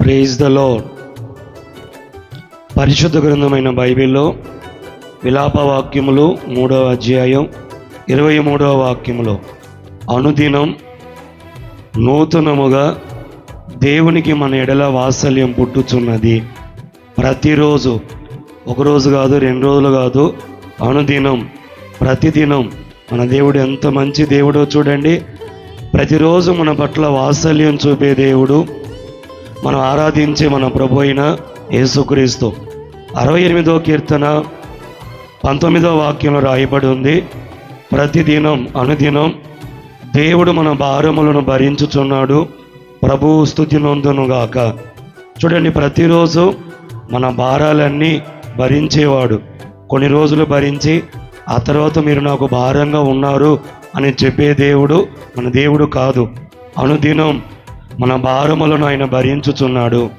Praise the load పరిశుద్ధ గ్రంథమైన బైబిల్లో విలాప వాక్యములు మూడవ అధ్యాయం ఇరవై మూడవ వాక్యములో. అనుదినం నూతనముగా దేవునికి మన ఎడల వాత్సల్యం పుట్టుచున్నది. ప్రతిరోజు ఒకరోజు కాదు రెండు రోజులు కాదు అనుదినం ప్రతిదినం మన దేవుడు ఎంత మంచి దేవుడో చూడండి. ప్రతిరోజు మన పట్ల వాత్సల్యం చూపే దేవుడు మనం ఆరాధించే మన ప్రభు అయిన యేసుక్రీస్తు. అరవై ఎనిమిదో కీర్తన పంతొమ్మిదో వాక్యంలో రాయబడి ఉంది. ప్రతిదినం అనుదినం దేవుడు మన భారములను భరించుచున్నాడు. ప్రభు స్థుతి నొందునుగాక చూడండి ప్రతిరోజు మన భారాలన్నీ భరించేవాడు. కొన్ని రోజులు భరించి ఆ తర్వాత మీరు నాకు భారంగా ఉన్నారు అని చెప్పే దేవుడు మన దేవుడు కాదు. అనుదినం మన భారములను ఆయన భరించుచున్నాడు.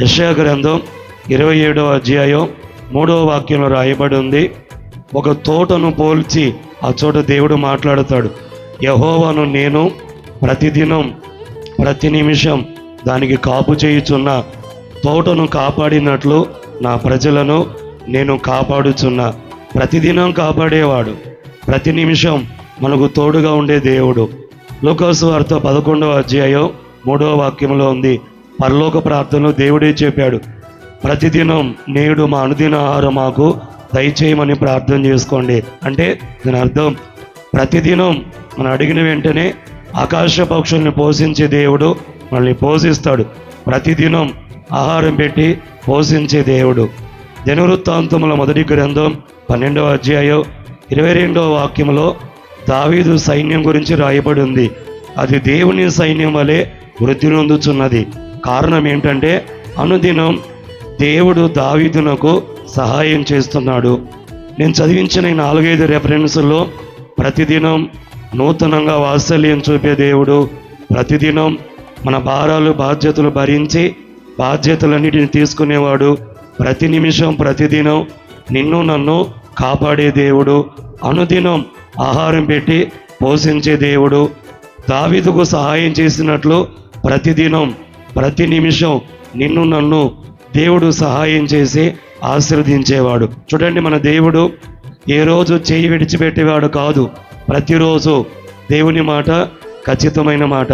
యెషయా గ్రంథం ఇరవై ఏడవ అధ్యాయం మూడవ వాక్యంలో రాయబడి ఉంది. ఒక తోటను పోల్చి ఆ చోట దేవుడు మాట్లాడతాడు. యహోవాను నేను ప్రతిదినం ప్రతి నిమిషం దానికి కాపు చేయుచున్న తోటను కాపాడినట్లు నా ప్రజలను నేను కాపాడుచున్నా. ప్రతిదినం కాపాడేవాడు. ప్రతి నిమిషం మనకు తోడుగా ఉండే దేవుడు. లోకాసు వార్త పదకొండవ అధ్యాయం మూడవ వాక్యంలో ఉంది పరలోక ప్రార్థనలో దేవుడే చెప్పాడు. ప్రతిదినం నేడు మా అనుదిన ఆహారం మాకు దయచేయమని ప్రార్థన చేసుకోండి. అంటే దీని అర్థం ప్రతిదినం మనం అడిగిన వెంటనే ఆకాశ పక్షుల్ని పోషించే దేవుడు మనల్ని పోషిస్తాడు. ప్రతిదినం ఆహారం పెట్టి పోషించే దేవుడు. దినవృత్తాంతముల మొదటి గ్రంథం పన్నెండవ అధ్యాయం ఇరవై రెండవ వాక్యంలో దావీదు సైన్యం గురించి రాయబడి ఉంది. అది దేవుని సైన్యం వలె వృద్ధి నొందుతున్నది కారణం ఏంటంటే అనుదినం దేవుడు దావీదునకు సహాయం చేస్తున్నాడు. నేను చదివించిన ఈ నాలుగైదు రెఫరెన్స్లో ప్రతిదినం నూతనంగా వాత్సల్యం చూపే దేవుడు ప్రతిదినం మన భారాలు బాధ్యతలు భరించి బాధ్యతలన్నిటిని తీసుకునేవాడు. ప్రతి నిమిషం ప్రతిదినం నిన్ను నన్ను కాపాడే దేవుడు అనుదినం ఆహారం పెట్టి పోషించే దేవుడు. దావీదుకు సహాయం చేసినట్లు ప్రతిదినం ప్రతి నిమిషం నిన్ను నన్ను దేవుడు సహాయం చేసి ఆశీర్వదించేవాడు. చూడండి మన దేవుడు ఏ రోజు చేయి విడిచిపెట్టేవాడు కాదు. ప్రతిరోజు దేవుని మాట ఖచ్చితమైన మాట.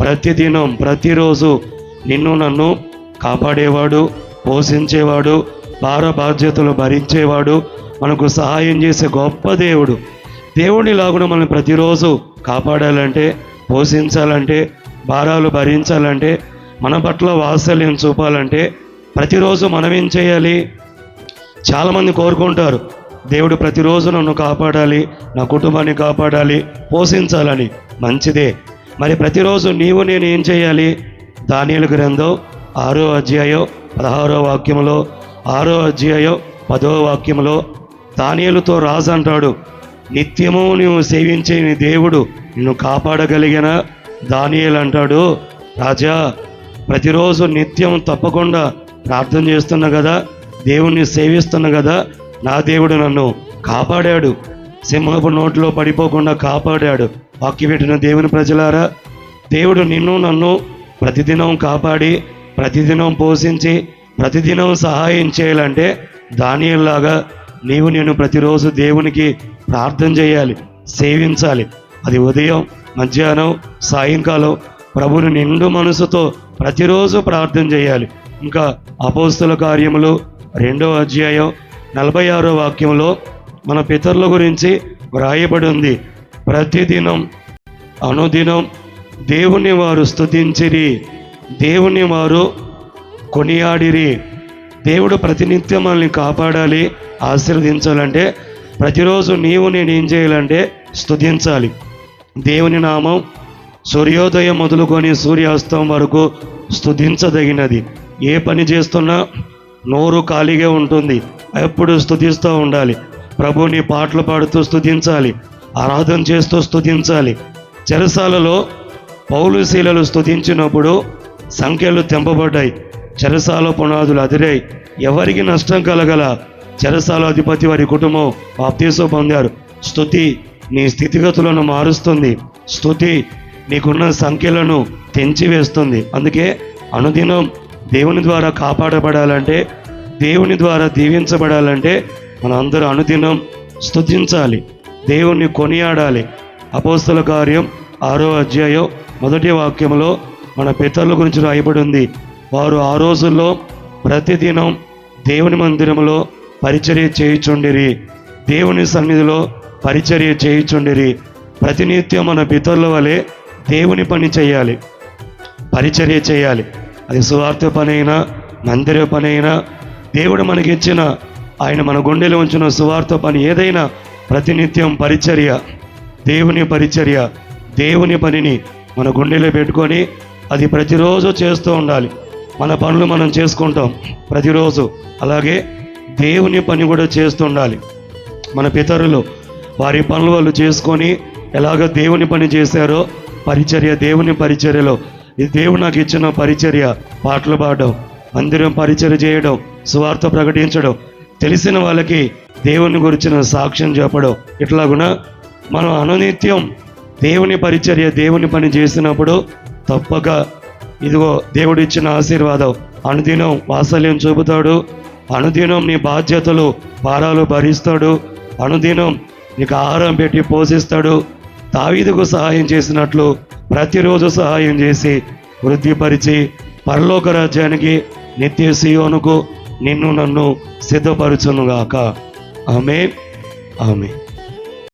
ప్రతిదినం ప్రతిరోజు నిన్ను నన్ను కాపాడేవాడు పోషించేవాడు భార బాధ్యతలు భరించేవాడు మనకు సహాయం చేసే గొప్ప దేవుడు. దేవుడిలాగున మనం ప్రతిరోజు కాపాడాలంటే పోషించాలంటే భారాలు భరించాలంటే మన పట్ల వాత్సల్యం చూపాలంటే ప్రతిరోజు మనం ఏం చేయాలి? చాలామంది కోరుకుంటారు దేవుడు ప్రతిరోజు నన్ను కాపాడాలి నా కుటుంబాన్ని కాపాడాలి పోషించాలని. మంచిదే. మరి ప్రతిరోజు నీవు నేను ఏం చేయాలి? దానియలు గ్రంథం ఆరో అధ్యాయం పదహారో వాక్యంలో ఆరో అధ్యాయం పదో వాక్యంలో దానియలతో రాజు అంటాడు నిత్యము నువ్వు సేవించే నీ దేవుడు నిన్ను కాపాడగలిగిన? దానియేలు అంటాడు రాజా ప్రతిరోజు నిత్యం తప్పకుండా ప్రార్థన చేస్తున్నా కదా దేవుణ్ణి సేవిస్తున్నా కదా నా దేవుడు నన్ను కాపాడాడు. సింహపు నోట్లో పడిపోకుండా కాపాడాడు. వాక్య పెట్టిన దేవుని ప్రజలారా దేవుడు నిన్ను నన్ను ప్రతిదినం కాపాడి ప్రతిదినం పోషించి ప్రతిదినం సహాయం చేయాలంటే దానిలాగా నీవు నేను ప్రతిరోజు దేవునికి ప్రార్థన చేయాలి సేవించాలి. అది ఉదయం మధ్యాహ్నం సాయంకాలం ప్రభుని నిండు మనసుతో ప్రతిరోజు ప్రార్థన చేయాలి. ఇంకా అపోస్తుల కార్యములు రెండవ అధ్యాయం నలభై ఆరో వాక్యంలో మన పితరుల గురించి వ్రాయబడి ఉంది. ప్రతిదినం అనుదినం దేవుని వారు స్థుతించిరి దేవుని వారు కొనియాడిరి. దేవుడు ప్రతినిత్యం మనల్ని కాపాడాలి ఆశీర్వదించాలంటే ప్రతిరోజు నీవు నేను ఏం చేయాలంటే స్థుతించాలి దేవుని నామం సూర్యోదయం మొదలుకొని సూర్యాస్తం వరకు స్థుతించదగినది ఏ పని చేస్తున్నా నోరు ఖాళీగా ఉంటుంది. ఎప్పుడు స్థుతిస్తూ ఉండాలి. ప్రభుని పాటలు పాడుతూ స్థుతించాలి ఆరాధన చేస్తూ స్థుతించాలి చెరసాలలో పౌలుశీలలు స్థుతించినప్పుడు సంఖ్యలు తెంపబడ్డాయి. చెరసాల పునాదులు అదిరాయి. ఎవరికి నష్టం కలగల? చెరసాల అధిపతి వారి కుటుంబం బాప్తీసు పొందారు. స్థుతి నీ స్థితిగతులను మారుస్తుంది. స్థుతి నీకున్న సంఖ్యలను తెంచివేస్తుంది. అందుకే అనుదినం దేవుని ద్వారా కాపాడబడాలంటే దేవుని ద్వారా దీవించబడాలంటే మనందరూ అందరూ అనుదినం స్థుతించాలి దేవుణ్ణి కొనియాడాలి. అపోస్తల కార్యం ఆరో అధ్యాయం మొదటి వాక్యంలో మన పితరుల గురించి రాయబడింది. వారు ఆ రోజుల్లో ప్రతిదినం దేవుని మందిరంలో పరిచర్య చేయుచుండిరి. దేవుని సన్నిధిలో పరిచర్య చేయుచుండిరి. ప్రతినిత్యం మన పితరుల వలె దేవుని పని చేయాలి. పరిచర్య చేయాలి. అది సువార్త పని అయినా మందిర పని అయినా దేవుడు మనకిచ్చిన ఆయన మన గుండెలో ఉంచిన సువార్త పని ఏదైనా ప్రతినిత్యం పరిచర్య దేవుని పరిచర్య దేవుని పనిని మన గుండెలో పెట్టుకొని అది ప్రతిరోజు చేస్తూ ఉండాలి. మన పనులు మనం చేసుకుంటాం ప్రతిరోజు. అలాగే దేవుని పని కూడా చేస్తూ ఉండాలి. మన పితరులు వారి పనులు వాళ్ళు చేసుకొని ఎలాగ దేవుని పని చేశారో పరిచర్య దేవుని పరిచర్యలో. ఇది దేవుడు నాకు ఇచ్చిన పరిచర్య పాటలు పాడడం మందిరం పరిచర్య చేయడం సువార్త ప్రకటించడం తెలిసిన వాళ్ళకి దేవుని గురించిన సాక్ష్యం చెప్పడం ఇట్లాగున మనం అనునిత్యం దేవుని పరిచర్య దేవుని పని చేసినప్పుడు తప్పక ఇదిగో దేవుడిచ్చిన ఆశీర్వాదం అనుదినం వాత్సల్యం చూపుతాడు అనుదినం నీ బాధ్యతలు భారాలు భరిస్తాడు అనుదినం నీకు ఆహారం పెట్టి పోషిస్తాడు. తావీదుకు సహాయం చేసినట్లు ప్రతిరోజు సహాయం చేసి వృద్ధిపరిచి పరలోక రాజ్యానికి నిత్య సీయోనుకు నిన్ను నన్ను సిద్ధపరచునుగాక. ఆమె ఆమె